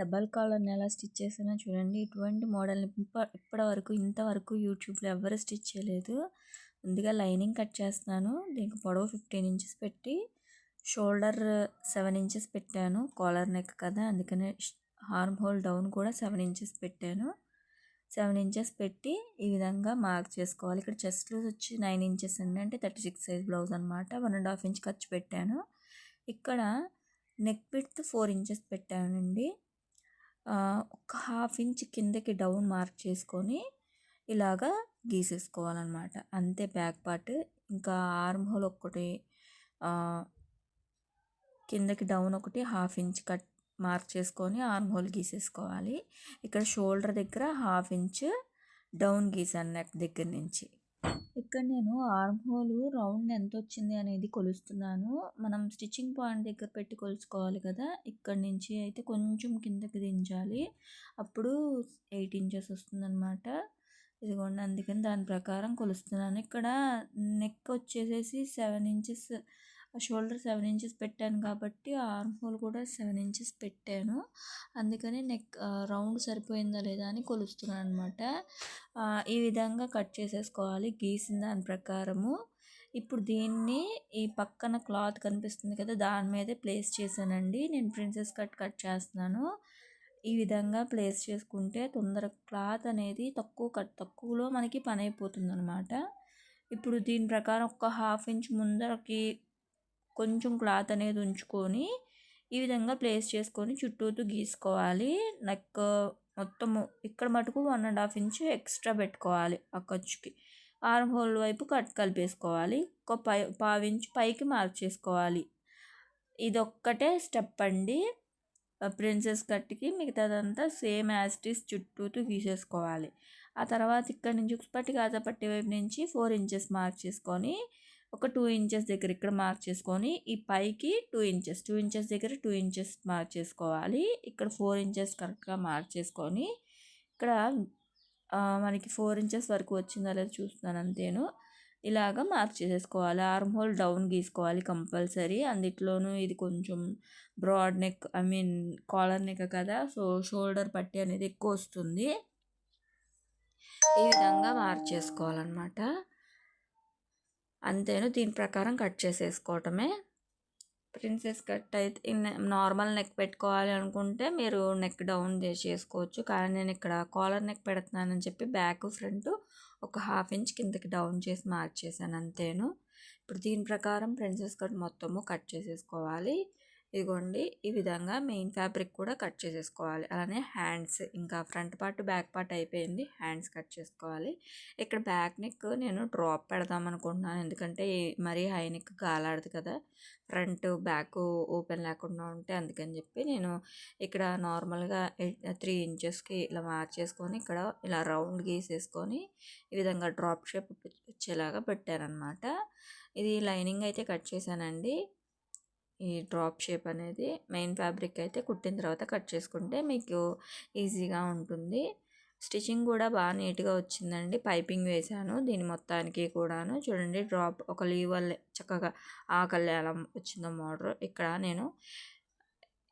Double కాలర్ని ఎలా stitch చేసానో చూడండి. ఇటువంటి మోడల్ని ఇప్పటి వరకు ఇంతవరకు యూట్యూబ్లో ఎవరు స్టిచ్ చేయలేదు. ముందుగా లైనింగ్ కట్ చేస్తున్నాను. దీనికి పొడవు ఫిఫ్టీన్ ఇంచెస్ పెట్టి షోల్డర్ సెవెన్ ఇంచెస్ పెట్టాను. కాలర్ నెక్ కదా అందుకనే హార్మ్ హోల్ డౌన్ కూడా సెవెన్ ఇంచెస్ పెట్టాను. సెవెన్ ఇంచెస్ పెట్టి ఈ విధంగా మార్క్ చేసుకోవాలి. ఇక్కడ చెస్ట్ లూజ్ వచ్చి నైన్ ఇంచెస్ అండి. అంటే థర్టీ సిక్స్ సైజ్ బ్లౌజ్ అనమాట వన్ అండ్ హాఫ్ ఇంచ్ ఖర్చు పెట్టాను. ఇక్కడ నెక్ విడ్త్ ఫోర్ ఇంచెస్ పెట్టానండి. ఒక హాఫ్ ఇంచ్ కిందకి డౌన్ మార్క్ చేసుకొని ఇలాగా గీసేసుకోవాలన్నమాట. అంతే బ్యాక్ పార్ట్. ఇంకా ఆర్మ్ హోల్ ఒకటి కిందకి డౌన్ ఒకటి హాఫ్ ఇంచ్ కట్ మార్క్ చేసుకొని ఆర్మ్ హోల్ గీసేసుకోవాలి. ఇక్కడ షోల్డర్ దగ్గర హాఫ్ ఇంచ్ డౌన్ గీసాను నెక్ దగ్గర నుంచి. ఇక్కడ నేను ఆర్మ్ హోల్ రౌండ్ ఎంత వచ్చింది అనేది కొలుస్తున్నాను. మనం స్టిచ్చింగ్ పాయింట్ దగ్గర పెట్టి కొలుసుకోవాలి కదా. ఇక్కడ నుంచి అయితే కొంచెం కిందకి దించాలి. అప్పుడు ఎయిట్ ఇంచెస్ వస్తుందన్నమాట. ఇదిగోండి అందుకని దాని ప్రకారం కొలుస్తున్నాను. ఇక్కడ నెక్ వచ్చేసేసి seven inches shoulder seven inches పెట్టాను కాబట్టి ఆర్మ్ హోల్ కూడా సెవెన్ ఇంచెస్ పెట్టాను. అందుకని నెక్ రౌండ్ సరిపోయిందా లేదా అని కొలుస్తున్నాను అనమాట ఈ విధంగా కట్ చేసేసుకోవాలి గీసిన దాని ప్రకారము. ఇప్పుడు దీన్ని ఈ పక్కన క్లాత్ కనిపిస్తుంది కదా దాని మీదే ప్లేస్ చేశానండి. నేను ప్రిన్సెస్ కట్ కట్ చేస్తున్నాను. ఈ విధంగా ప్లేస్ చేసుకుంటే తొందర క్లాత్ అనేది తక్కువ కట్ తక్కువలో మనకి పని అయిపోతుంది అనమాట ఇప్పుడు దీని ప్రకారం ఒక హాఫ్ ఇంచ్ ముందరకి కొంచెం క్లాత్ అనేది ఉంచుకొని ఈ విధంగా ప్లేస్ చేసుకొని చుట్టూతూ గీసుకోవాలి. నెక్ మొత్తము ఇక్కడ మటుకు one and half inch extra పెట్టుకోవాలి ఆ ఖర్చుకి. ఆర్మ్ హోల్ వైపు కట్ కలిపేసుకోవాలి. ఒక పై పావించి పైకి మార్క్ చేసుకోవాలి. ఇదొక్కటే స్టెప్ అండి. ప్రిన్సెస్ కట్కి మిగతాదంతా సేమ్ యాస్టిస్ చుట్టూతూ గీసేసుకోవాలి. ఆ తర్వాత ఇక్కడ నుంచి ఉక్స్పట్టి పట్టి వైపు నుంచి ఫోర్ ఇంచెస్ మార్క్ చేసుకొని ఒక టూ ఇంచెస్ దగ్గర ఇక్కడ మార్క్ చేసుకొని ఈ పైకి టూ ఇంచెస్ టూ ఇంచెస్ దగ్గర టూ ఇంచెస్ మార్క్ చేసుకోవాలి. ఇక్కడ ఫోర్ ఇంచెస్ కరెక్ట్గా మార్క్ చేసుకొని ఇక్కడ మనకి ఫోర్ ఇంచెస్ వరకు వచ్చిందా లేదా చూస్తున్నాను అంతేను. ఇలాగ మార్క్ చేసేసుకోవాలి. ఆర్మ్ హోల్ డౌన్ గీసుకోవాలి కంపల్సరీ. అందుట్లోనూ ఇది కొంచెం broad neck I mean collar neck కదా సో షోల్డర్ పట్టి అనేది ఎక్కువ వస్తుంది. ఈ విధంగా మార్క్ చేసుకోవాలన్నమాట. అంతేను. దీని ప్రకారం కట్ చేసేసుకోవటమే. ప్రిన్సెస్ కట్ అయితే నార్మల్ నెక్ పెట్టుకోవాలి అనుకుంటే మీరు నెక్ డౌన్ చేసుకోవచ్చు. కానీ నేను ఇక్కడ కాలర్ నెక్ పెడుతున్నానని చెప్పి బ్యాక్ ఫ్రంట్ ఒక హాఫ్ ఇంచ్ కిందకి డౌన్ చేసి మార్క్ చేశాను అంతేను. ఇప్పుడు దీని ప్రకారం ప్రిన్సెస్ కట్ మొత్తము కట్ చేసేసుకోవాలి. ఇదిగోండి ఈ విధంగా మెయిన్ ఫ్యాబ్రిక్ కూడా కట్ చేసేసుకోవాలి. అలానే హ్యాండ్స్ ఇంకా ఫ్రంట్ పార్ట్ బ్యాక్ పార్ట్ అయిపోయింది. హ్యాండ్స్ కట్ చేసుకోవాలి. ఇక్కడ బ్యాక్ నెక్ నేను డ్రాప్ పెడదాం అనుకుంటున్నాను. ఎందుకంటే మరీ హై నెక్ గాలాడదు కదా. ఫ్రంట్ బ్యాక్ ఓపెన్ లేకుండా ఉంటే అందుకని చెప్పి నేను ఇక్కడ నార్మల్గా త్రీ ఇంచెస్కి ఇలా మార్చేసుకొని ఇక్కడ ఇలా రౌండ్ గీసేసుకొని ఈ విధంగా డ్రాప్ షేప్ వచ్చేలాగా పెట్టారనమాట ఇది లైనింగ్ అయితే కట్ చేశానండి. ఈ డ్రాప్ షేప్ అనేది మెయిన్ ఫ్యాబ్రిక్ అయితే కుట్టిన తర్వాత కట్ చేసుకుంటే మీకు ఈజీగా ఉంటుంది. స్టిచ్చింగ్ కూడా బాగా నీట్గా వచ్చిందండి. పైపింగ్ వేశాను. దీని మొత్తానికి కూడాను చూడండి డ్రాప్ ఒక లీవల్ చక్కగా ఆకలి కళ్యాణం వచ్చిందో మోడర్. ఇక్కడ నేను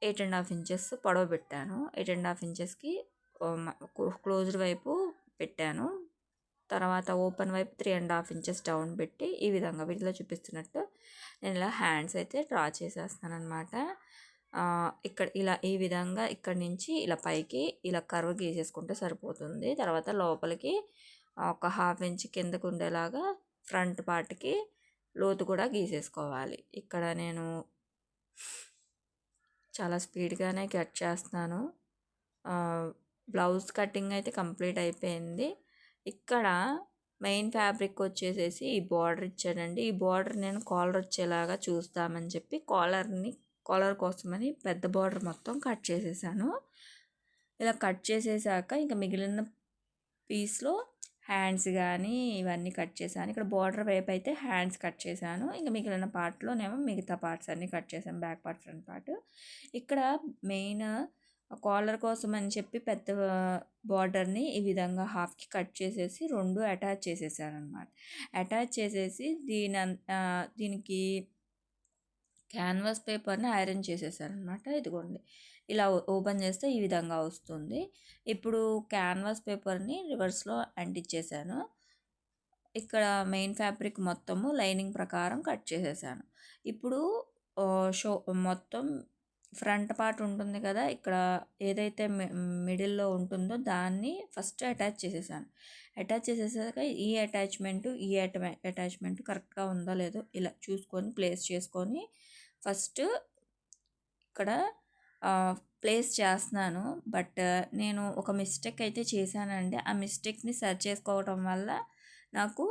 ఎయిట్ అండ్ హాఫ్ ఇంచెస్ పొడవ పెట్టాను. ఎయిట్ అండ్ హాఫ్ ఇంచెస్కి క్లోజ్డ్ వైపు పెట్టాను. తర్వాత ఓపెన్ వైపు three and half inches down పెట్టి ఈ విధంగా వీటిలో చూపిస్తున్నట్టు నేను ఇలా హ్యాండ్స్ అయితే డ్రా చేసేస్తాను అనమాట ఇక్కడ ఇలా ఈ విధంగా ఇక్కడ నుంచి ఇలా పైకి ఇలా కర్వ్ గీసేసుకుంటే సరిపోతుంది. తర్వాత లోపలికి ఒక హాఫ్ ఇంచ్ కిందకు ఉండేలాగా ఫ్రంట్ పార్ట్కి లోతు కూడా గీసేసుకోవాలి. ఇక్కడ నేను చాలా స్పీడ్గానే కట్ చేస్తాను. బ్లౌజ్ కటింగ్ అయితే కంప్లీట్ అయిపోయింది. ఇక్కడ మెయిన్ ఫ్యాబ్రిక్ వచ్చేసేసి ఈ బార్డర్ ఇచ్చాడండి ఈ బార్డర్ నేను కాలర్ వచ్చేలాగా చూస్తామని చెప్పి కాలర్ని కాలర్ కోసమని పెద్ద బార్డర్ మొత్తం కట్ చేసేసాను. ఇలా కట్ చేసేసాక ఇంకా మిగిలిన పీస్లో హ్యాండ్స్ కానీ ఇవన్నీ కట్ చేశాను. ఇక్కడ బార్డర్ వైపు అయితే హ్యాండ్స్ కట్ చేశాను. ఇంకా మిగిలిన పార్ట్లోనేమో మిగతా పార్ట్స్ అన్నీ కట్ చేశాను. Back part front part. ఇక్కడ మెయిన్ కాలర్ కోసం అని చెప్పి పెద్ద బార్డర్ని ఈ విధంగా హాఫ్కి కట్ చేసేసి రెండు అటాచ్ చేసేసారనమాట అటాచ్ చేసేసి దీని దీనికి క్యాన్వాస్ పేపర్ని ఐరన్ చేసేసారనమాట ఇదిగోండి. ఇలా ఓపెన్ చేస్తే ఈ విధంగా వస్తుంది. ఇప్పుడు క్యాన్వాస్ పేపర్ని రివర్స్లో అంటించేసాను ఇక్కడ మెయిన్ ఫ్యాబ్రిక్ మొత్తము లైనింగ్ ప్రకారం కట్ చేసేసాను. ఇప్పుడు షో మొత్తం ఫ్రంట్ పార్ట్ ఉంటుంది కదా ఇక్కడ ఏదైతే మిడిల్లో ఉంటుందో దాన్ని ఫస్ట్ అటాచ్ చేసేసాను. అటాచ్ చేసేసాక ఈ అటాచ్మెంట్ ఈ అటాచ్మెంట్ కరెక్ట్గా ఉందో లేదో ఇలా చూసుకొని ప్లేస్ చేసుకొని ఫస్ట్ ఇక్కడ ప్లేస్ చేస్తున్నాను. బట్ నేను ఒక మిస్టేక్ అయితే చేశానండి. ఆ మిస్టేక్ని సర్చ్ చేసుకోవడం వల్ల నాకు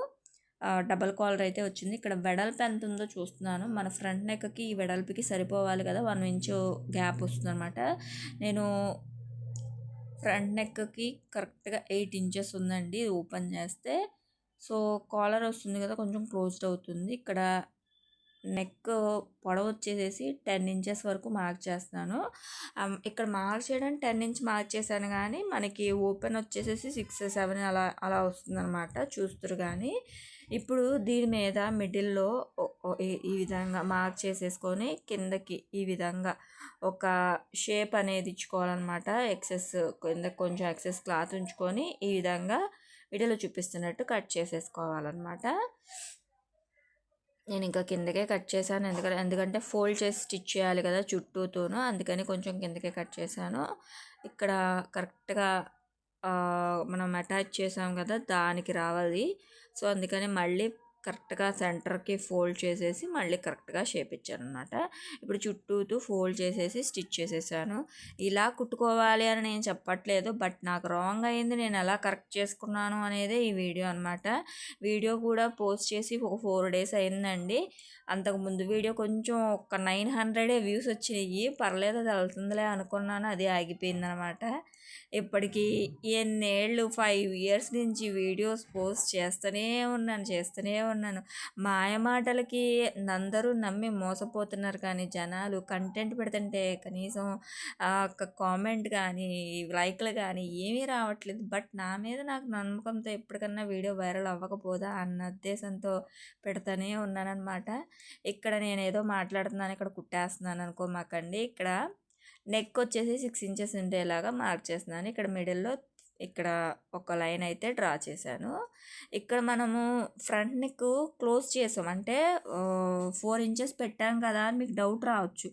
డబల్ కాలర్ అయితే వచ్చింది. ఇక్కడ వెడల్పు ఎంత ఉందో చూస్తున్నాను. మన ఫ్రంట్ నెక్కి ఈ వెడల్పుకి సరిపోవాలి కదా వన్ ఇంచు గ్యాప్ వస్తుంది అనమాట నేను ఫ్రంట్ నెక్కి కరెక్ట్గా ఎయిట్ ఇంచెస్ ఉందండి ఓపెన్ చేస్తే. సో కాలర్ వస్తుంది కదా కొంచెం క్లోజ్డ్ అవుతుంది. ఇక్కడ నెక్ పొడవు వచ్చేసేసి టెన్ ఇంచెస్ వరకు మార్క్ చేస్తున్నాను. ఇక్కడ మార్క్ చేయడం టెన్ ఇంచ్ మార్క్ చేశాను కానీ మనకి ఓపెన్ వచ్చేసేసి సిక్స్ సెవెన్ అలా అలా వస్తుందన్నమాట చూస్తారు కానీ. ఇప్పుడు దీని మీద మిడిల్లో ఈ విధంగా మార్క్ చేసేసుకొని కిందకి ఈ విధంగా ఒక షేప్ అనేది ఇచ్చుకోవాలన్నమాట. ఎక్సెస్ కింద కొంచెం ఎక్సెస్ క్లాత్ ఉంచుకొని ఈ విధంగా వీడియోలో చూపిస్తున్నట్టు కట్ చేసేసుకోవాలన్నమాట. నేను ఇంకా కిందకే కట్ చేశాను. ఎందుకంటే ఎందుకంటే ఫోల్డ్ చేసి స్టిచ్ చేయాలి కదా చుట్టూతోనూ. అందుకని కొంచెం కిందకే కట్ చేశాను. ఇక్కడ కరెక్ట్గా మనం అటాచ్ చేసాం కదా దానికి రావాలి. సో అందుకని మళ్ళీ కరెక్ట్గా సెంటర్కి ఫోల్డ్ చేసేసి మళ్ళీ కరెక్ట్గా షేప్ ఇచ్చాను అనమాట ఇప్పుడు చుట్టూతూ ఫోల్డ్ చేసేసి స్టిచ్ చేసేసాను. ఇలా కుట్టుకోవాలి అని నేను చెప్పట్లేదు బట్ నాకు రాంగ్ అయింది. నేను ఎలా కరెక్ట్ చేసుకున్నాను అనేది ఈ వీడియో అనమాట వీడియో కూడా పోస్ట్ చేసి ఒక ఫోర్ డేస్ అయిందండి. అంతకు ముందు వీడియో కొంచెం ఒక నైన్ హండ్రెడే వ్యూస్ వచ్చినాయి. పర్లేదు అది వెళ్తుందిలే అనుకున్నాను అది ఆగిపోయిందనమాట ఇప్పటికీ ఎన్నేళ్ళు ఫైవ్ ఇయర్స్ నుంచి వీడియోస్ పోస్ట్ చేస్తూనే ఉన్నాను చేస్తూనే ఉన్నాను. మాయ మాటలకి అందరూ నమ్మి మోసపోతున్నారు కానీ జనాలు కంటెంట్ పెడుతుంటే కనీసం ఒక కామెంట్ కానీ లైక్లు కానీ ఏమీ రావట్లేదు. బట్ నా మీద నాకు నమ్మకంతో ఎప్పటికన్నా వీడియో వైరల్ అవ్వకపోదా అన్న ఉద్దేశంతో పెడతానే ఉన్నానన్నమాట. ఇక్కడ నేను ఏదో మాట్లాడుతున్నాను ఇక్కడ కుట్టేస్తున్నాను అనుకోమాకండి. ఇక్కడ నెక్ వచ్చేసి సిక్స్ ఇంచెస్ ఉండేలాగా మార్క్ చేస్తున్నాను. ఇక్కడ మిడిల్లో ఇక్కడ ఒక లైన్ అయితే డ్రా చేశాను. ఇక్కడ మనము ఫ్రంట్ నెక్ క్లోజ్ చేసాం. అంటే ఫోర్ ఇంచెస్ పెట్టాం కదా అని మీకు డౌట్ రావచ్చు.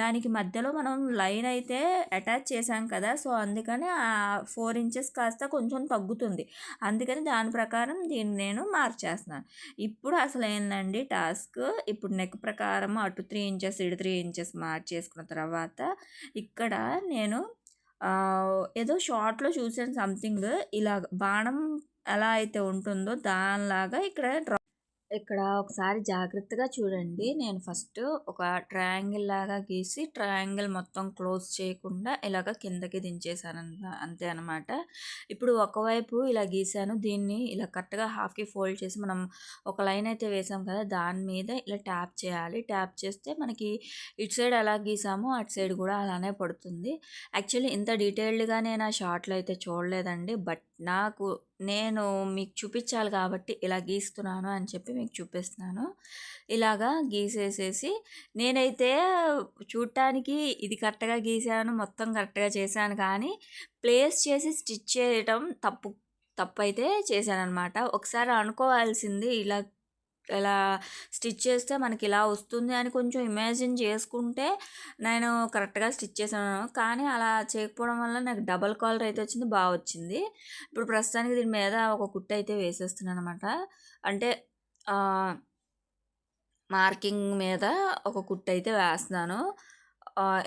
దానికి మధ్యలో మనం లైన్ అయితే అటాచ్ చేసాం కదా సో అందుకని ఆ ఫోర్ ఇంచెస్ కాస్త కొంచెం తగ్గుతుంది. అందుకని దాని ప్రకారం దీన్ని నేను మార్చేస్తున్నాను. ఇప్పుడు అసలు ఏంటండి టాస్క్? ఇప్పుడు నెక్ ప్రకారం అటు త్రీ ఇంచెస్ ఇటు త్రీ ఇంచెస్ మార్చేసుకున్న తర్వాత ఇక్కడ నేను ఏదో షార్ట్‌లో చూసాను సంథింగ్ ఇలా బాణం ఎలా అయితే ఉంటుందో దానిలాగా ఇక్కడ డ్రా ఇక్కడ ఒకసారి జాగ్రత్తగా చూడండి. నేను ఫస్ట్ ఒక ట్రయాంగిల్ లాగా గీసి ట్రయాంగిల్ మొత్తం క్లోజ్ చేయకుండా ఇలాగ కిందకి దించేసాను అంతే అనమాట ఇప్పుడు ఒకవైపు ఇలా గీసాను. దీన్ని ఇలా కరెక్ట్గా హాఫ్కి ఫోల్డ్ చేసి మనం ఒక లైన్ అయితే వేసాం కదా దాని మీద ఇలా ట్యాప్ చేయాలి. ట్యాప్ చేస్తే మనకి ఇటు సైడ్ ఎలా గీసామో అటు సైడ్ కూడా అలానే పడుతుంది. యాక్చువల్లీ ఇంత డీటెయిల్డ్గా నేను ఆ షార్ట్లో అయితే చూడలేదండి. బట్ నాకు నేను మీకు చూపించాలి కాబట్టి ఇలా గీస్తున్నాను అని చెప్పి మీకు చూపిస్తున్నాను. ఇలాగా గీసేసేసి నేనైతే చూడటానికి ఇది కరెక్ట్గా గీసాను మొత్తం కరెక్ట్గా చేశాను కానీ ప్లేస్ చేసి స్టిచ్ చేయటం తప్పు తప్పు అయితే చేశాను అనమాట ఒకసారి అనుకోవాల్సింది ఇలా ఇలా స్టిచ్ చేస్తే మనకి ఇలా వస్తుంది అని కొంచెం ఇమాజిన్ చేసుకుంటే నేను కరెక్ట్గా స్టిచ్ చేశాను కానీ అలా చేయకపోవడం వల్ల నాకు డబల్ కాలర్ అయితే వచ్చింది బాగా వచ్చింది. ఇప్పుడు ప్రస్తుతానికి దీని మీద ఒక కుట్ట అయితే వేసేస్తున్నాను అనమాట అంటే మార్కింగ్ మీద ఒక కుట్ట అయితే వేస్తున్నాను.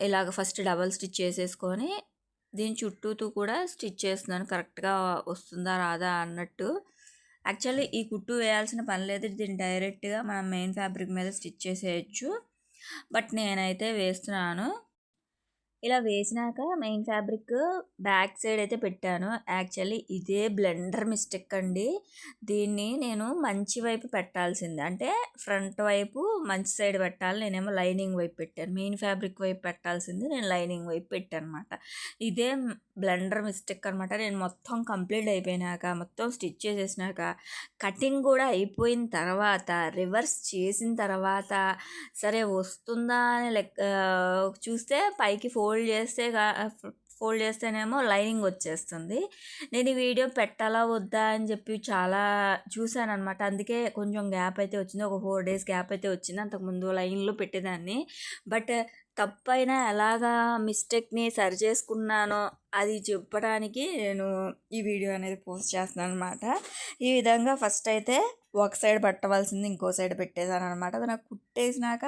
ఇలాగ ఫస్ట్ డబల్ స్టిచ్ చేసేసుకొని దీని చుట్టూతూ కూడా స్టిచ్ చేస్తున్నాను. కరెక్ట్గా వస్తుందా రాదా అన్నట్టు. యాక్చువల్లీ ఈ కుట్టు వేయాల్సిన పని లేదు. దీన్ని డైరెక్ట్గా మనం మెయిన్ ఫ్యాబ్రిక్ మీద స్టిచ్ చేసేయచ్చు. బట్ నేనైతే వేస్తున్నాను. ఇలా వేసినాక మెయిన్ ఫ్యాబ్రిక్ బ్యాక్ సైడ్ అయితే పెట్టాను. యాక్చువల్లీ ఇదే బ్లెండర్ మిస్టేక్ అండి. దీన్ని నేను మంచి వైపు పెట్టాల్సింది. అంటే ఫ్రంట్ వైపు మంచి సైడ్ పెట్టాలి. నేనేమో లైనింగ్ వైపు పెట్టాను. మెయిన్ ఫ్యాబ్రిక్ వైపు పెట్టాల్సింది. నేను లైనింగ్ వైపు పెట్టాను అనమాట ఇదే బ్లెండర్ మిస్టేక్ అనమాట నేను మొత్తం కంప్లీట్ అయిపోయినాక మొత్తం స్టిచ్ చేసేసినాక కటింగ్ కూడా అయిపోయిన తర్వాత రివర్స్ చేసిన తర్వాత సరే వస్తుందా అని లెక్క చూస్తే పైకి ఫోల్డ్ చేస్తే ఫోల్డ్ చేస్తేనేమో లైనింగ్ వచ్చేస్తుంది. నేను ఈ వీడియో పెట్టాలా వద్దా అని చెప్పి చాలా చూశాను అనమాట అందుకే కొంచెం గ్యాప్ అయితే వచ్చింది. ఒక ఫోర్ డేస్ గ్యాప్ అయితే వచ్చింది. అంతకుముందు లైన్లో పెట్టేదాన్ని. బట్ తప్పైనా ఎలాగా మిస్టేక్ని సరి చేసుకున్నానో అది చెప్పడానికి నేను ఈ వీడియో అనేది పోస్ట్ చేస్తున్నాను అనమాట ఈ విధంగా ఫస్ట్ అయితే ఒక సైడ్ పట్టవలసింది ఇంకో సైడ్ పెట్టేశాను అనమాట అది నాకు కుట్టేసినాక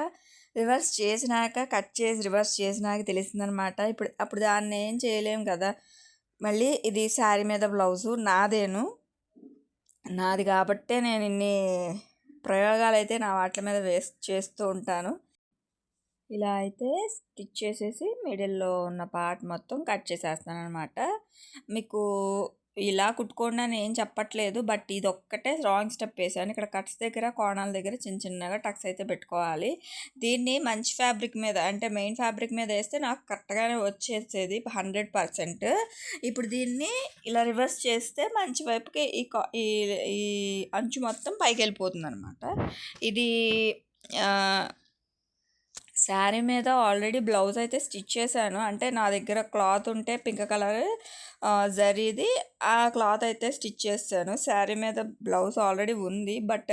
రివర్స్ చేసినాక కట్ చేసి రివర్స్ చేసినాక తెలిసిందనమాట. ఇప్పుడు అప్పుడు దాన్ని ఏం చేయలేము కదా. మళ్ళీ ఇది శారీ మీద బ్లౌజు నాదేను. నాది కాబట్టే నేను ఇన్ని ప్రయోగాలు అయితే నా వాటి మీద వేస్ట్ చేస్తూ ఉంటాను. ఇలా అయితే స్టిచ్ చేసేసి మిడిల్లో ఉన్న పార్ట్ మొత్తం కట్ చేసేస్తాను అనమాట మీకు ఇలా కుట్టుకోండి అని ఏం చెప్పట్లేదు బట్ ఇది ఒక్కటే రాంగ్ స్టెప్ వేసాను. ఇక్కడ కట్స్ దగ్గర కోణాల దగ్గర చిన్న చిన్నగా టక్స్ అయితే పెట్టుకోవాలి. దీన్ని మంచి ఫ్యాబ్రిక్ మీద అంటే మెయిన్ ఫ్యాబ్రిక్ మీద వేస్తే నాకు కరెక్ట్గానే వచ్చేసేది హండ్రెడ్ పర్సెంట్. ఇప్పుడు దీన్ని ఇలా రివర్స్ చేస్తే మంచి వైపుకి ఈ ఈ అంచు మొత్తం పైకి వెళ్ళిపోతుంది అనమాట ఇది శారీ మీద ఆల్రెడీ బ్లౌజ్ అయితే స్టిచ్ చేశాను. అంటే నా దగ్గర క్లాత్ ఉంటే పింక్ కలర్ జరీది ఆ క్లాత్ అయితే స్టిచ్ చేస్తాను శారీ మీద బ్లౌజ్ ఆల్రెడీ ఉంది. బట్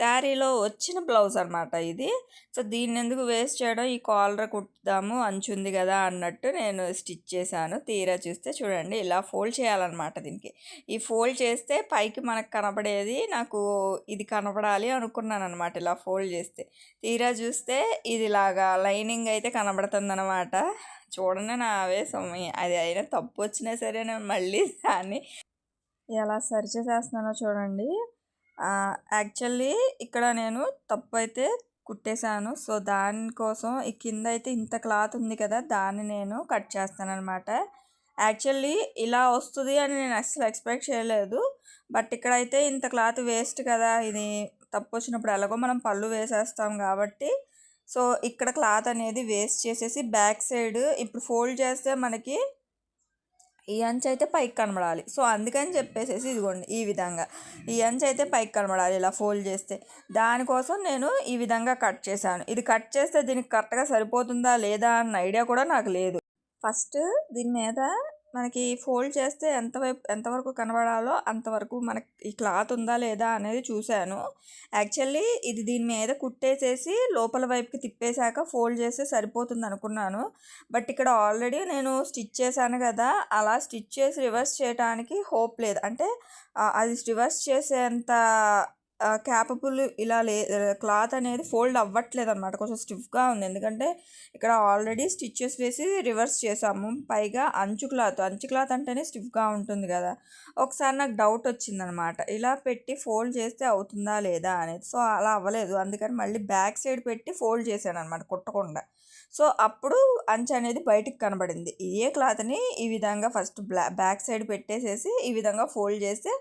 శారీలో వచ్చిన బ్లౌజ్ అనమాట ఇది. సో దీన్ని ఎందుకు వేస్ట్ చేయడం? ఈ కాలర్ కుట్టుదాము అంచుంది కదా అన్నట్టు నేను స్టిచ్ చేశాను. తీరా చూస్తే చూడండి ఇలా ఫోల్డ్ చేయాలన్నమాట దీనికి. ఈ ఫోల్డ్ చేస్తే పైకి మనకు కనపడేది నాకు ఇది కనపడాలి అనుకున్నాను అనమాట ఇలా ఫోల్డ్ చేస్తే. తీరా చూస్తే ఇది ఇలాగా లైనింగ్ అయితే కనబడుతుంది అనమాట చూడండి నా ఆవేశం. అది అయినా తప్పు వచ్చినా సరే నేను మళ్ళీ దాన్ని ఎలా సరి చేసేస్తున్నానో చూడండి. యాక్చువల్లీ ఇక్కడ నేను తప్పు అయితే కుట్టేశాను. సో దానికోసం ఈ కింద అయితే ఇంత క్లాత్ ఉంది కదా దాన్ని నేను కట్ చేస్తాను అనమాట యాక్చువల్లీ ఇలా వస్తుంది అని నేను అసలు ఎక్స్పెక్ట్ చేయలేదు. బట్ ఇక్కడైతే ఇంత క్లాత్ వేస్ట్ కదా ఇది తప్పు వచ్చినప్పుడు ఎలాగో మనం పళ్ళు వేసేస్తాం కాబట్టి సో ఇక్కడ క్లాత్ అనేది వేస్ట్ చేసేసి బ్యాక్ సైడ్ ఇప్పుడు ఫోల్డ్ చేస్తే మనకి ఈ అంచు అయితే పైకి కనబడాలి. సో అందుకని చెప్పేసి ఇదిగోండి ఈ విధంగా. ఈ అంచు అయితే పైకి కనబడాలి ఇలా ఫోల్డ్ చేస్తే. దానికోసం నేను ఈ విధంగా కట్ చేశాను. ఇది కట్ చేస్తే దీనికి కరెక్ట్గా సరిపోతుందా లేదా అన్న ఐడియా కూడా నాకు లేదు. ఫస్ట్ దీని మీద మనకి ఫోల్డ్ చేస్తే ఎంతవైపు ఎంతవరకు కనబడాలో అంతవరకు మనకి ఈ క్లాత్ ఉందా లేదా అనేది చూశాను. యాక్చువల్లీ ఇది దీని మీద కుట్టేసేసి లోపల వైపుకి తిప్పేశాక ఫోల్డ్ చేస్తే సరిపోతుంది అనుకున్నాను. బట్ ఇక్కడ ఆల్రెడీ నేను స్టిచ్ చేశాను కదా అలా స్టిచ్ చేసి రివర్స్ చేయడానికి హోప్ లేదు. అంటే అది రివర్స్ చేసేంత క్యాపబుల్ ఇలా లే క్లాత్ అనేది ఫోల్డ్ అవ్వట్లేదు అనమాట కొంచెం స్టిఫ్గా ఉంది. ఎందుకంటే ఇక్కడ ఆల్రెడీ స్టిచ్చెస్ వేసి రివర్స్ చేసాము. పైగా అంచు క్లాత్ అంచు క్లాత్ అంటేనే స్టిఫ్గా ఉంటుంది కదా. ఒకసారి నాకు డౌట్ వచ్చిందనమాట. ఇలా పెట్టి ఫోల్డ్ చేస్తే అవుతుందా లేదా అనేది. సో అలా అవ్వలేదు. అందుకని మళ్ళీ బ్యాక్ సైడ్ పెట్టి ఫోల్డ్ చేశాను అనమాట కుట్టకుండా. సో అప్పుడు అంచు అనేది బయటికి కనబడింది. ఇదే క్లాత్ని ఈ విధంగా ఫస్ట్ బ్లా బ్యాక్ సైడ్ పెట్టేసేసి ఈ విధంగా ఫోల్డ్ చేస్తే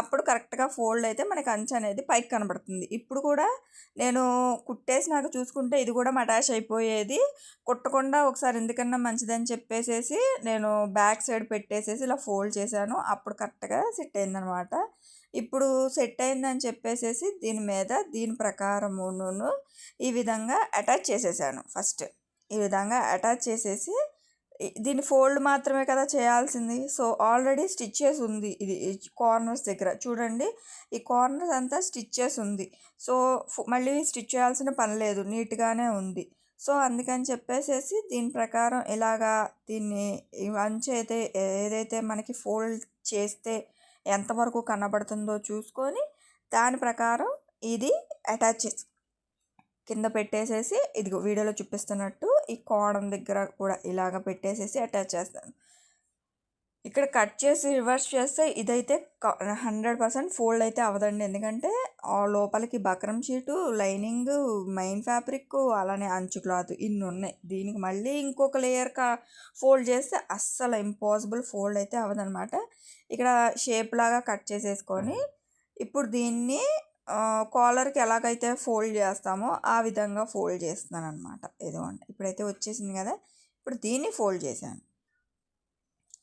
అప్పుడు కరెక్ట్గా ఫోల్డ్ అయితే మనకి అంచు అనేది పైకి కనబడుతుంది. ఇప్పుడు కూడా నేను కుట్టేసి నాకు చూసుకుంటే ఇది కూడా మటాష్ అయిపోయేది. కుట్టకుండా ఒకసారి ఎందుకన్నా మంచిదని చెప్పేసేసి నేను బ్యాక్ సైడ్ పెట్టేసేసి ఇలా ఫోల్డ్ చేశాను. అప్పుడు కరెక్ట్ కరెక్ట్గా సెట్ అయిందనమాట ఇప్పుడు సెట్ అయిందని చెప్పేసేసి దీని మీద దీని ప్రకారమును ఈ విధంగా అటాచ్ చేసేసాను ఫస్ట్. ఈ విధంగా అటాచ్ చేసేసి దీని ఫోల్డ్ మాత్రమే కదా చేయాల్సింది. సో ఆల్రెడీ స్టిచ్చెస్ ఉంది. ఇది కార్నర్స్ దగ్గర. చూడండి ఈ కార్నర్స్ అంతా స్టిచ్చెస్ ఉంది. సో మళ్ళీ స్టిచ్ చేయాల్సిన పని లేదు. నీట్గానే ఉంది. సో అందుకని చెప్పేసేసి దీని ప్రకారం ఇలాగా దీన్ని అంచు అయితే ఏదైతే మనకి ఫోల్డ్ చేస్తే ఎంతవరకు కనబడుతుందో చూసుకొని దాని ప్రకారం ఇది అటాచ్ చేసి కింద పెట్టేసేసి ఇది వీడియోలో చూపిస్తున్నట్టు ఈ కోణం దగ్గర కూడా ఇలాగ పెట్టేసేసి అటాచ్ చేస్తాను. ఇక్కడ కట్ చేసి రివర్స్ చేస్తే ఇదైతే హండ్రెడ్ పర్సెంట్ ఫోల్డ్ అయితే అవదండి ఎందుకంటే ఆ లోపలికి buckram sheet lining main fabric అలానే అంచు క్లాత్ ఇన్ని ఉన్నాయి. దీనికి మళ్ళీ ఇంకొక లేయర్ కా ఫోల్డ్ చేస్తే అస్సలు ఇంపాసిబుల్ ఫోల్డ్ అయితే అవదనమాట ఇక్కడ షేప్ లాగా కట్ చేసేసుకొని ఇప్పుడు దీన్ని కాలర్కి ఎలాగైతే ఫోల్డ్ చేస్తామో ఆ విధంగా ఫోల్డ్ చేస్తున్నాను అనమాట ఇదిగోండి ఇప్పుడైతే వచ్చేసింది కదా ఇప్పుడు దీన్ని ఫోల్డ్ చేశాను.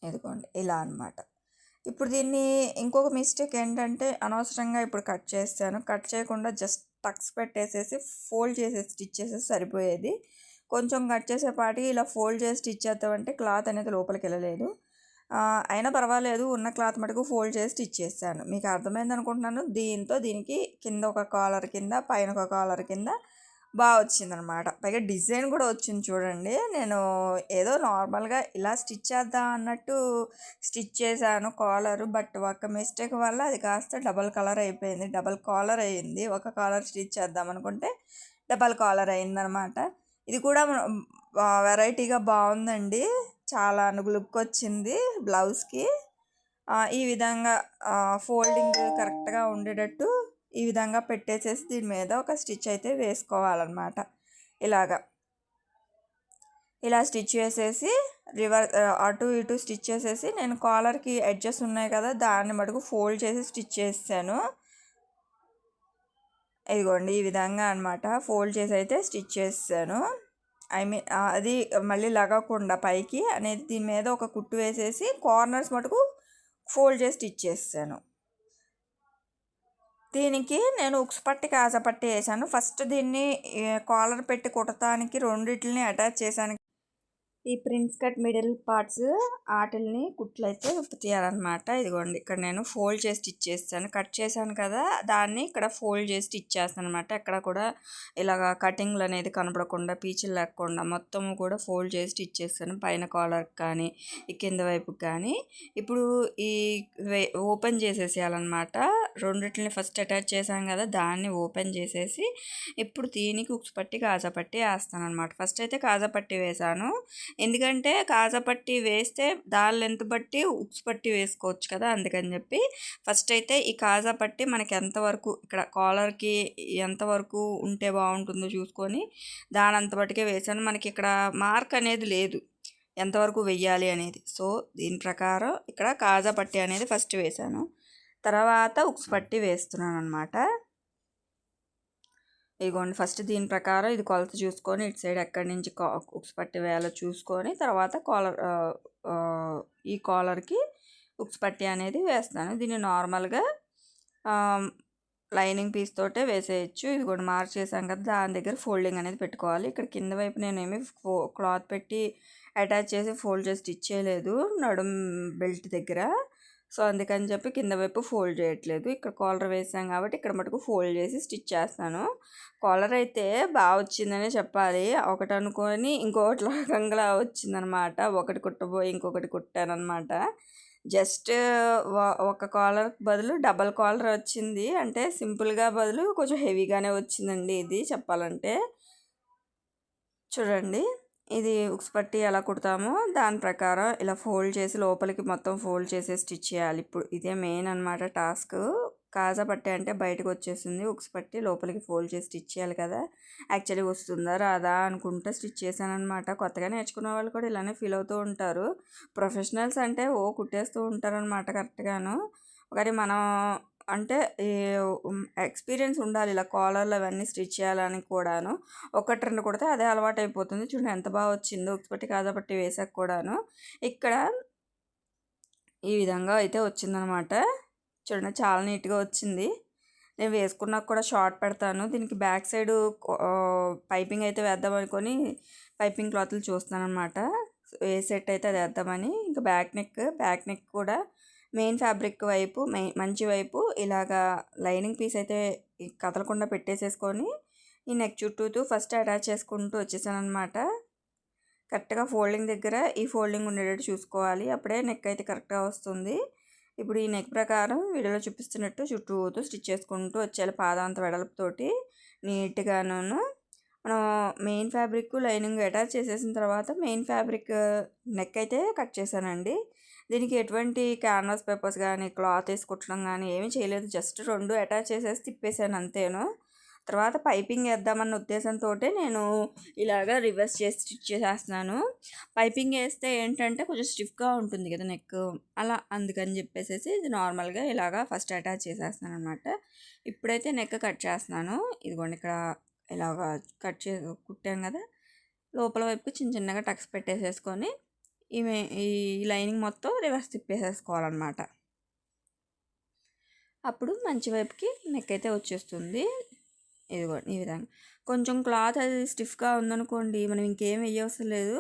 ఇదిగోండి ఇలా అనమాట ఇప్పుడు దీన్ని ఇంకొక మిస్టేక్ ఏంటంటే అనవసరంగా ఇప్పుడు కట్ చేస్తాను. కట్ చేయకుండా జస్ట్ టక్స్ పెట్టేసేసి ఫోల్డ్ చేసేసి స్టిచ్ చేసేసి సరిపోయేది. కొంచెం కట్ చేసేపాటి ఇలా ఫోల్డ్ చేసి స్టిచ్ చేద్దామంటే క్లాత్ అనేది లోపలికి వెళ్ళలేదు. అయినా పర్వాలేదు ఉన్న క్లాత్ మటుకు ఫోల్డ్ చేసి స్టిచ్ చేశాను. మీకు అర్థమైంది అనుకుంటున్నాను. దీంతో దీనికి కింద ఒక కాలర్ కింద పైన ఒక కాలర్ కింద బాగా వచ్చిందనమాట. పైగా డిజైన్ కూడా వచ్చింది చూడండి. నేను ఏదో నార్మల్గా ఇలా స్టిచ్ చేద్దాం అన్నట్టు స్టిచ్ చేశాను కాలర్ బట్ ఒక మిస్టేక్ వల్ల అది కాస్త డబల్ కలర్ అయిపోయింది. డబల్ కాలర్ అయ్యింది ఒక కాలర్ స్టిచ్ చేద్దాం అనుకుంటే డబల్ కాలర్ అయిందనమాట. ఇది కూడా వెరైటీగా బాగుందండి. చాలా లుక్ వచ్చింది బ్లౌజ్కి. ఈ విధంగా ఫోల్డింగ్ కరెక్ట్గా ఉండేటట్టు ఈ విధంగా పెట్టేసేసి దీని మీద ఒక స్టిచ్ అయితే వేసుకోవాలన్నమాట. ఇలాగా. ఇలా స్టిచ్ వేసేసి రివర్ అటు ఇటు స్టిచ్ చేసేసి నేను కాలర్కి ఎడ్జెస్ ఉన్నాయి కదా దాన్ని మటుకు ఫోల్డ్ చేసి స్టిచ్ చేసాను ఇదిగోండి ఈ విధంగా అనమాట ఫోల్డ్ చేసి అయితే స్టిచ్ చేసాను ఐ మీన్ అది మళ్ళీ లగకుండా పైకి అనేది దీని మీద ఒక కుట్టు వేసేసి కార్నర్స్ మటుకు ఫోల్డ్ చేసి స్టిచ్ చేసాను దీనికి నేను ఉక్స్ పట్టి కాజపట్టి వేసాను. ఫస్ట్ దీన్ని కాలర్ పెట్టి కుట్టడానికి రెండింటిని అటాచ్ చేశాను. ఈ ప్రిన్స్ కట్ మిడిల్ పార్ట్స్ ఆటల్ని కుట్లు అయితే తీయాలన్నమాట ఇదిగోండి ఇక్కడ నేను ఫోల్డ్ చేసి స్టిచ్ చేస్తాను. కట్ చేశాను కదా దాన్ని ఇక్కడ ఫోల్డ్ చేసి స్టిచ్ చేస్తాను అనమాట ఎక్కడ కూడా ఇలాగ కటింగ్లు అనేది కనపడకుండా పీచులు లేకుండా మొత్తం కూడా ఫోల్డ్ చేసి స్టిచ్ చేస్తాను. పైన కాలర్ కానీ ఈ కింద వైపుకి కానీ. ఇప్పుడు ఈ ఓపెన్ చేసేసేయాలన్నమాట. రెండింటిని ఫస్ట్ అటాచ్ చేశాను కదా దాన్ని ఓపెన్ చేసేసి ఇప్పుడు దీనికి ఉక్స్ పట్టి కాజా పట్టి వేస్తాను అనమాట ఫస్ట్ అయితే కాజా పట్టి వేసాను ఎందుకంటే కాజాపట్టి వేస్తే దాని లెంత్ బట్టి ఉక్స్ పట్టి వేసుకోవచ్చు కదా అందుకని చెప్పి ఫస్ట్ అయితే ఈ కాజా పట్టి మనకి ఎంతవరకు ఇక్కడ కాలర్కి ఎంతవరకు ఉంటే బాగుంటుందో చూసుకొని దాని అంత బట్టికే వేసాను. మనకి ఇక్కడ మార్క్ అనేది లేదు ఎంతవరకు వెయ్యాలి అనేది. సో దీని ప్రకారం ఇక్కడ కాజా పట్టి అనేది ఫస్ట్ వేసాను. తర్వాత ఉక్స్ పట్టి వేస్తున్నాను అనమాట ఇదిగోండి ఫస్ట్ దీని ప్రకారం ఇది కొలత చూసుకొని ఇటు సైడ్ ఎక్కడి నుంచి ఉక్స్ పట్టి వేయాలో చూసుకొని తర్వాత కాలర్ ఈ కాలర్కి ఉక్స్ పట్టి అనేది వేస్తాను. దీన్ని నార్మల్గా లైనింగ్ పీస్ తోటే వేసేయచ్చు. ఇది కూడా మార్చేసాం కదా దాని దగ్గర ఫోల్డింగ్ అనేది పెట్టుకోవాలి. ఇక్కడ కింద వైపు నేనేమి క్లాత్ పెట్టి అటాచ్ చేసి ఫోల్డ్ చేసి స్టిచ్ చేయలేదు. నడుం బెల్ట్ దగ్గర. సో అందుకని చెప్పి కింద వైపు ఫోల్డ్ చేయట్లేదు. ఇక్కడ కాలర్ వేసాం కాబట్టి ఇక్కడ మటుకు ఫోల్డ్ చేసి స్టిచ్ చేస్తాను. కాలర్ అయితే బాగా వచ్చిందనే చెప్పాలి. ఒకటి అనుకొని ఇంకొకటి రకంగా వచ్చిందనమాట. ఒకటి కుట్టబోయి ఇంకొకటి కుట్టానమాట జస్ట్ ఒక కాలర్ బదులు డబల్ కాలర్ వచ్చింది. అంటే సింపుల్గా బదులు కొంచెం హెవీగానే వచ్చిందండి ఇది చెప్పాలంటే. చూడండి. ఇది ఉక్స్ పట్టి ఎలా కుడతామో దాని ప్రకారం ఇలా ఫోల్డ్ చేసి లోపలికి మొత్తం ఫోల్డ్ చేసి స్టిచ్ చేయాలి. ఇప్పుడు ఇదే మెయిన్ అనమాట టాస్క్. కాజా పట్టి అంటే బయటకు వచ్చేసింది. ఉక్స్ పట్టి లోపలికి ఫోల్డ్ చేసి స్టిచ్ చేయాలి కదా. యాక్చువల్లీ వస్తుందా రాదా అనుకుంటే స్టిచ్ చేశానమాట కొత్తగా నేర్చుకునే వాళ్ళు కూడా ఇలానే ఫీల్ అవుతూ ఉంటారు. ప్రొఫెషనల్స్ అంటే ఓ కుట్టేస్తూ ఉంటారనమాట కరెక్ట్గాను. కానీ మనం అంటే ఎక్స్పీరియన్స్ ఉండాలి. ఇలా కాలర్లు అవన్నీ స్టిచ్ చేయాలని కూడాను. ఒకటి రెండు కుడితే అదే అలవాటు అయిపోతుంది చూడండి ఎంత బాగా వచ్చిందో. ఒకటి కాజపట్టి వేసాక కూడాను. ఇక్కడ ఈ విధంగా అయితే వచ్చిందనమాట. చూడండి చాలా నీట్గా వచ్చింది. నేను వేసుకున్నాక కూడా షార్ట్ పెడతాను. దీనికి బ్యాక్ సైడ్ పైపింగ్ అయితే వేద్దాం అనుకొని పైపింగ్ క్లాత్లు చూస్తాను అనమాట ఏ సెట్ అయితే అది వేద్దామని. ఇంకా బ్యాక్ నెక్ బ్యాక్ నెక్ కూడా మెయిన్ ఫ్యాబ్రిక్ వైపు మెయిన్ మంచి వైపు ఇలాగా లైనింగ్ పీస్ అయితే కదలకుండా పెట్టేసేసుకొని ఈ నెక్ చుట్టూతూ ఫస్ట్ అటాచ్ చేసుకుంటూ వచ్చేసాను అనమాట కరెక్ట్గా ఫోల్డింగ్ దగ్గర ఈ ఫోల్డింగ్ ఉండేటట్టు చూసుకోవాలి. అప్పుడే నెక్ అయితే కరెక్ట్గా వస్తుంది. ఇప్పుడు ఈ నెక్ ప్రకారం వీడియోలో చూపిస్తున్నట్టు చుట్టూతో స్టిచ్ చేసుకుంటూ వచ్చేయాలి పాదాంత వెడల్పుతోటి నీట్గాను మనం మెయిన్ ఫ్యాబ్రిక్ లైనింగ్ అటాచ్ చేసేసిన తర్వాత మెయిన్ ఫ్యాబ్రిక్ నెక్ అయితే కట్ చేశానండి. దీనికి ఎటువంటి క్యాన్వాస్ పేపర్స్ కానీ క్లాత్ వేసి కుట్టడం కానీ ఏమీ చేయలేదు. జస్ట్ రెండు అటాచ్ చేసేసి తిప్పేసాను అంతేను. తర్వాత పైపింగ్ వేద్దామన్న ఉద్దేశంతో నేను ఇలాగ రివర్స్ చేసి స్టిచ్ చేసేస్తున్నాను. పైపింగ్ వేస్తే ఏంటంటే కొంచెం స్టిఫ్గా ఉంటుంది కదా నెక్ అలా అందుకని చెప్పేసి ఇది నార్మల్గా ఇలాగా ఫస్ట్ అటాచ్ చేసేస్తున్నాను అనమాట ఇప్పుడైతే నెక్ కట్ చేస్తున్నాను. ఇదిగోండి ఇక్కడ ఇలాగ కట్ చే కుట్టాను కదా. లోపల వైపు చిన్న చిన్నగా టక్స్ పెట్టేసేసుకొని ఈమె ఈ లైనింగ్ మొత్తం రివర్స్ తిప్పేసేసుకోవాలన్నమాట. అప్పుడు మంచి వైపుకి నెక్ అయితే వచ్చేస్తుంది. ఇదిగో ఈ విధంగా. కొంచెం క్లాత్ అది స్టిఫ్గా ఉందనుకోండి మనం ఇంకేం వేయవసరం లేదు.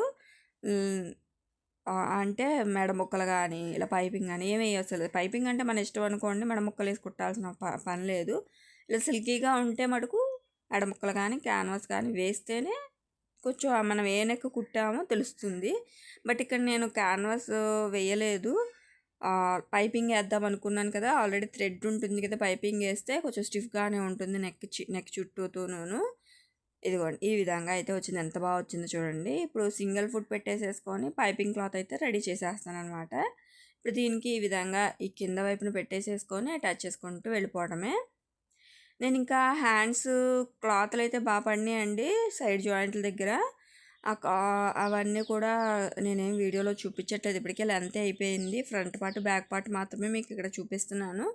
అంటే మెడ ముక్కలు కానీ ఇలా పైపింగ్ కానీ ఏమి వేయవసరం లేదు. పైపింగ్ అంటే మన ఇష్టం అనుకోండి మెడ ముక్కలు వేసి కుట్టాల్సిన పని లేదు. ఇలా సిల్కీగా ఉంటే మటుకు మెడ ముక్కలు కానీ క్యాన్వాస్ కానీ వేస్తేనే కొంచెం మనం ఏ నెక్ కుట్టామో తెలుస్తుంది. బట్ ఇక్కడ నేను క్యాన్వాస్ వేయలేదు. పైపింగ్ వేద్దాం అనుకున్నాను కదా ఆల్రెడీ థ్రెడ్ ఉంటుంది కదా పైపింగ్ వేస్తే కొంచెం స్టిఫ్గానే ఉంటుంది నెక్ నెక్ చుట్టూతోనూ ఇదిగోండి ఈ విధంగా అయితే వచ్చింది. ఎంత బాగా వచ్చిందో చూడండి. ఇప్పుడు సింగిల్ ఫుడ్ పెట్టేసేసుకొని పైపింగ్ క్లాత్ అయితే రెడీ చేసేస్తాను అనమాట ఇప్పుడు దీనికి ఈ విధంగా ఈ కింద వైపున పెట్టేసేసుకొని అటాచ్ చేసుకుంటూ వెళ్ళిపోవడమే. నేను ఇంకా హ్యాండ్స్ క్లాత్లు అయితే బాగా పడినాయండి సైడ్ జాయింట్ల దగ్గర. అవన్నీ కూడా నేనేం వీడియోలో చూపించట్లేదు. ఇప్పటికే లెంత్ అయిపోయింది. ఫ్రంట్ పార్ట్ బ్యాక్ పార్ట్ మాత్రమే మీకు ఇక్కడ చూపిస్తున్నాను.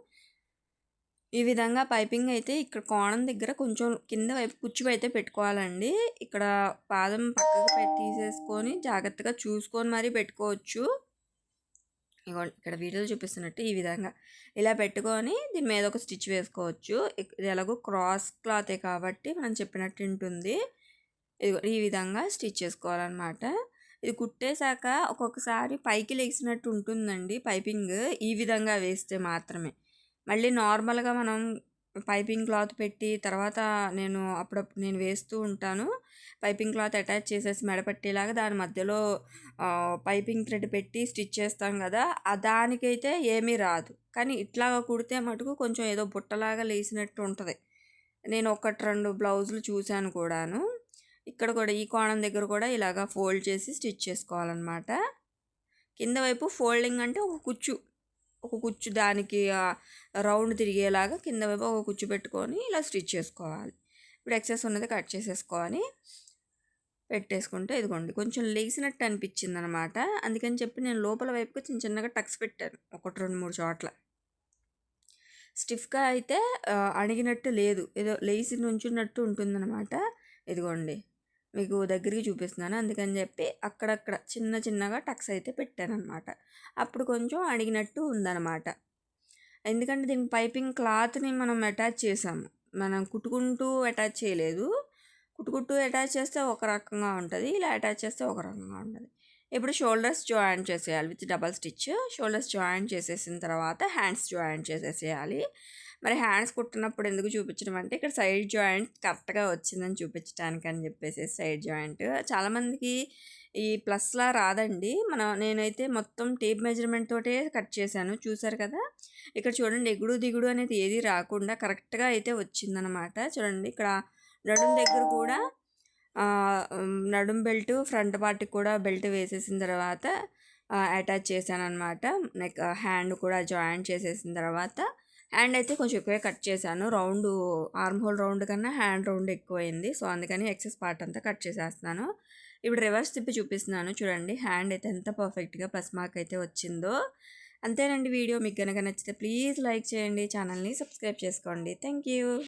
ఈ విధంగా పైపింగ్ అయితే ఇక్కడ కోణం దగ్గర కొంచెం కింద వైపు కుచ్చుపు అయితే పెట్టుకోవాలండి. ఇక్కడ పాదం పక్కకు తీసేసుకొని జాగ్రత్తగా చూసుకొని మరీ పెట్టుకోవచ్చు. ఇక్కడ వీడియోలో చూపిస్తున్నట్టు ఈ విధంగా. ఇలా పెట్టుకొని దీని మీద ఒక స్టిచ్ వేసుకోవచ్చు. ఇది ఎలాగో క్రాస్ క్లాతే కాబట్టి మనం చెప్పినట్టు ఉంటుంది. ఇది ఈ విధంగా స్టిచ్ చేసుకోవాలన్నమాట. ఇది కుట్టేశాక ఒక్కొక్కసారి పైకి లేచినట్టు ఉంటుందండి పైపింగ్. ఈ విధంగా వేస్తే మాత్రమే. మళ్ళీ నార్మల్గా మనం పైపింగ్ క్లాత్ పెట్టి తర్వాత నేను అప్పుడప్పుడు నేను వేస్తూ ఉంటాను. పైపింగ్ క్లాత్ అటాచ్ చేసేసి మెడపట్టేలాగా దాని మధ్యలో పైపింగ్ థ్రెడ్ పెట్టి స్టిచ్ చేస్తాం కదా దానికైతే ఏమీ రాదు. కానీ ఇట్లాగా కుడితే మటుకు కొంచెం ఏదో బుట్టలాగా లేసినట్టు ఉంటుంది. నేను ఒకటి రెండు బ్లౌజులు చూశాను కూడాను. ఇక్కడ కూడా ఈ కోణం దగ్గర కూడా ఇలాగా ఫోల్డ్ చేసి స్టిచ్ చేసుకోవాలన్నమాట. కింద వైపు ఫోల్డింగ్ అంటే ఒక కుచ్చు. ఒక కుచ్చు దానికి రౌండ్ తిరిగేలాగా కింద వైపు ఒక కుచ్చు పెట్టుకొని ఇలా స్టిచ్ చేసుకోవాలి. ఇప్పుడు ఎక్సెస్ ఉన్నది కట్ చేసేసుకోవాలి పెట్టేసుకుంటే ఇదిగోండి కొంచెం లేసినట్టు అనిపించింది అనమాట అందుకని చెప్పి నేను లోపల వైపుకి చిన్న చిన్నగా టక్స్ పెట్టాను ఒకటి రెండు మూడు చోట్ల. స్టిఫ్గా అయితే అణిగినట్టు లేదు ఏదో లేచి నుంచున్నట్టు ఉంటుందన్నమాట ఇదిగోండి మీకు దగ్గరికి చూపిస్తున్నాను. అందుకని చెప్పి అక్కడక్కడ చిన్న చిన్నగా టక్స్ అయితే పెట్టాను అప్పుడు కొంచెం అడిగినట్టు ఉందన్నమాట. ఎందుకంటే దీని పైపింగ్ క్లాత్ని మనం అటాచ్ చేసాము. మనం కుట్టుకుంటూ అటాచ్ చేయలేదు. కుట్టుకుంటూ అటాచ్ చేస్తే ఒక రకంగా ఉంటుంది ఇలా అటాచ్ చేస్తే ఒక రకంగా ఉంటుంది. ఇప్పుడు షోల్డర్స్ జాయింట్ చేసేయాలి with double stitch. Shoulders joint చేసేసిన తర్వాత హ్యాండ్స్ జాయింట్ చేసేసేయాలి. మరి హ్యాండ్స్ కుట్టినప్పుడు ఎందుకు చూపించడం అంటే ఇక్కడ సైడ్ జాయింట్ కరెక్ట్గా వచ్చిందని చూపించడానికి అని చెప్పేసి సైడ్ జాయింట్. చాలామందికి ఈ ప్లస్లా రాదండి. మన నేనైతే మొత్తం టేప్ మెజర్మెంట్ తోటే కట్ చేశాను. చూసారు కదా? ఇక్కడ చూడండి ఎగుడు దిగుడు అనేది ఏది రాకుండా కరెక్ట్గా అయితే వచ్చిందనమాట. చూడండి ఇక్కడ నడుం దగ్గర కూడా నడుం బెల్ట్ ఫ్రంట్ పార్ట్కి కూడా బెల్ట్ వేసేసిన తర్వాత అటాచ్ చేశాను అనమాట నెక్ హ్యాండ్ కూడా జాయింట్ చేసేసిన తర్వాత. హ్యాండ్ అయితే కొంచెం ఎక్కువే కట్ చేశాను. రౌండ్ ఆర్మ్ హోల్ రౌండ్ కన్నా హ్యాండ్ రౌండ్ ఎక్కువైంది. సో అందుకని ఎక్సెస్ పార్ట్ అంతా కట్ చేసేస్తున్నాను. ఇప్పుడు రివర్స్ తిప్పి చూపిస్తున్నాను. చూడండి హ్యాండ్ అయితే ఎంత పర్ఫెక్ట్గా ప్లస్ మార్క్ అయితే వచ్చిందో. అంతేనండి వీడియో. మీకు కనుక నచ్చితే ప్లీజ్ లైక్ చేయండి. ఛానల్ని సబ్స్క్రైబ్ చేసుకోండి. Thank you